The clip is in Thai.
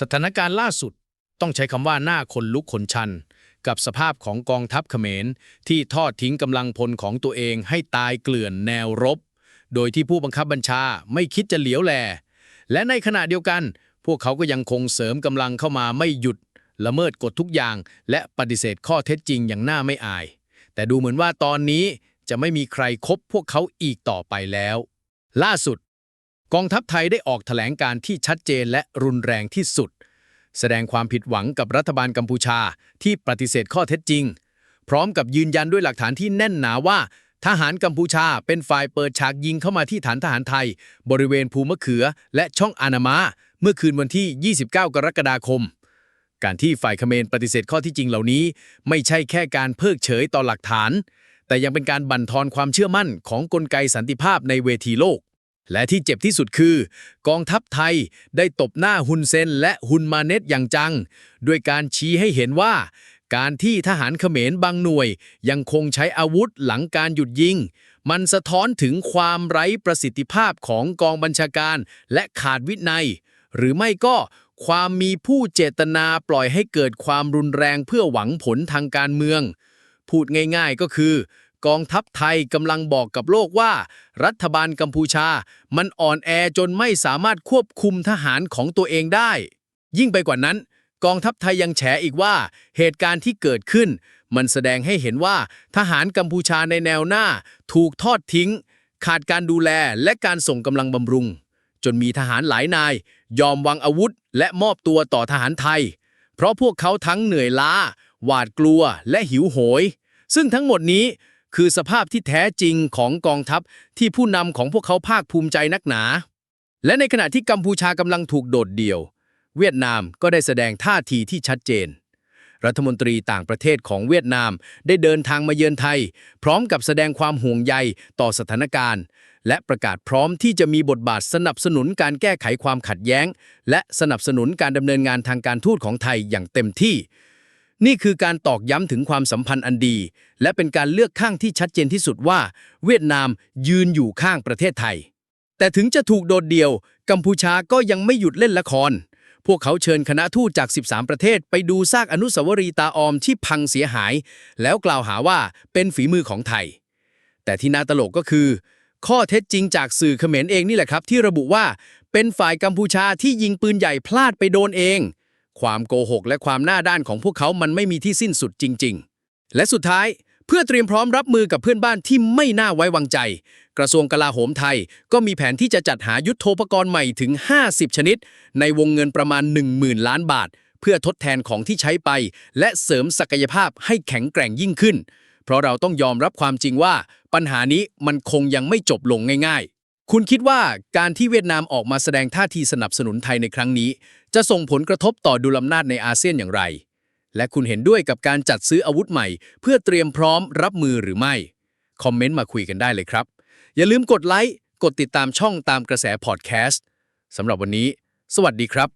สถานการณ์ล่าสุดต้องใช้คำว่าหน้าคนลุกขนชัน กับสภาพของกองทัพเขมร ที่ทอดทิ้งกำลังพลของตัวเองให้ตายเกลื่อนแนวรบ โดยที่ผู้บังคับบัญชาไม่คิดจะเหลียวแล และในขณะเดียวกัน พวกเขาก็ยังคงเสริมกำลังเข้ามาไม่หยุด ละเมิดกฎทุกอย่าง และปฏิเสธข้อเท็จจริงอย่างหน่าไม่อาย แต่ดูเหมือนว่าตอนนี้จะไม่มีใครคบพวกเขาอีกต่อไปแล้ว ล่าสุด กองทัพไทยได้ออกแถลงการที่ชัดเจนและรุนแรงที่สุด แสดงความผิดหวังกับรัฐบาลกัมพูชาที่ปฏิเสธข้อเท็จจริง พร้อมกับยืนยันด้วยหลักฐานที่แน่นหนาว่า ทหารกัมพูชาเป็นฝ่ายเปิดฉากยิงเข้ามาที่ฐานทหารไทย บริเวณภูมะเขือและช่องอานามา เมื่อคืนวันที่ 29 กรกฎาคม การที่ฝ่ายเขมรปฏิเสธข้อที่จริงเหล่านี้ ไม่ใช่แค่การเพิกเฉยต่อหลักฐาน แต่ยังเป็นการบั่นทอนความเชื่อมั่นของกลไกสันติภาพในเวทีโลก และที่เจ็บที่สุดคือ กองทัพไทยได้ตบหน้าฮุนเซนและฮุนมาเนตอย่างจัง ด้วยการชี้ให้เห็นว่า การที่ทหารเขมรบางหน่วย ยังคงใช้อาวุธหลังการหยุดยิง มันสะท้อนถึงความไร้ประสิทธิภาพของกองบัญชาการและขาดวินัย หรือไม่ก็ความมีผู้เจตนาปล่อยให้เกิดความรุนแรงเพื่อหวังผลทางการเมือง พูดง่ายๆก็คือ กองทัพไทยกำลังบอกกับโลกว่า รัฐบาลกัมพูชา มันอ่อนแอจนไม่สามารถควบคุมทหารของตัวเองได้ ยิ่งไปกว่านั้น กองทัพไทยยังแฉอีกว่า เหตุการณ์ที่เกิดขึ้น มันแสดงให้เห็นว่า ทหารกัมพูชาในแนวหน้า ถูกทอดทิ้ง ขาดการดูแลและการส่งกำลังบำรุง จนมีทหารหลายนาย ยอมวางอาวุธ และมอบตัวต่อทหารไทย เพราะพวกเขาทั้งเหนื่อยล้า หวาดกลัวและหิวโหย ซึ่งทั้งหมดนี้ คือสภาพที่แท้จริงของกองทัพที่ผู้นำของพวกเขาภาคภูมิใจนักหนา และในขณะที่กัมพูชากำลังถูกโดดเดี่ยว เวียดนามก็ได้แสดงท่าทีที่ชัดเจน รัฐมนตรีต่างประเทศของเวียดนามได้เดินทางมาเยือนไทย พร้อมกับแสดงความห่วงใยต่อสถานการณ์ และประกาศพร้อมที่จะมีบทบาทสนับสนุนการแก้ไขความขัดแย้ง และสนับสนุนการดำเนินงานทางการทูตของไทยอย่างเต็มที่ นี่คือการตอกย้ำถึงความสัมพันธ์อันดี และเป็นการเลือกข้างที่ชัดเจนที่สุดว่า เวียดนามยืนอยู่ข้างประเทศไทย แต่ถึงจะถูกโดดเดี่ยว กัมพูชาก็ยังไม่หยุดเล่นละคร พวกเขาเชิญคณะทูตจาก 13 ประเทศ ไปดูซากอนุสาวรีย์ตาออมที่พังเสียหาย แล้วกล่าวหาว่าเป็นฝีมือของไทย แต่ที่น่าตลกก็คือ ข้อเท็จจริงจากสื่อเขมรเองนี่แหละครับ ที่ระบุว่าเป็นฝ่ายกัมพูชาที่ยิงปืนใหญ่พลาดไปโดนเอง ความโกหกและความหน้าด้านของพวกเขามันไม่มีที่สิ้นสุดจริง ๆ และสุดท้ายเพื่อเตรียมพร้อมรับมือกับเพื่อนบ้านที่ไม่น่าไว้วางใจ กระทรวงกลาโหมไทย ก็มีแผนที่จะจัดหายุทโธปกรณ์ใหม่ถึง 50 ชนิด ในวงเงินประมาณ 10,000 ล้านบาท เพื่อทดแทนของที่ใช้ไป และเสริมศักยภาพให้แข็งแกร่งยิ่งขึ้น เพราะเราต้องยอมรับความจริงว่า ปัญหานี้มันคงยังไม่จบลงง่าย ๆ คุณคิดว่าการที่เวียดนามออกมาแสดงท่าทีสนับสนุนไทยในครั้งนี้ จะส่งผลกระทบต่อดุลอำนาจในอาเซียนอย่างไร และคุณเห็นด้วยกับการจัดซื้ออาวุธใหม่ เพื่อเตรียมพร้อมรับมือหรือไม่ คอมเมนต์มาคุยกันได้เลยครับ อย่าลืมกดไลค์ กดติดตามช่องตามกระแสพอดแคสต์สำหรับวันนี้ สวัสดีครับ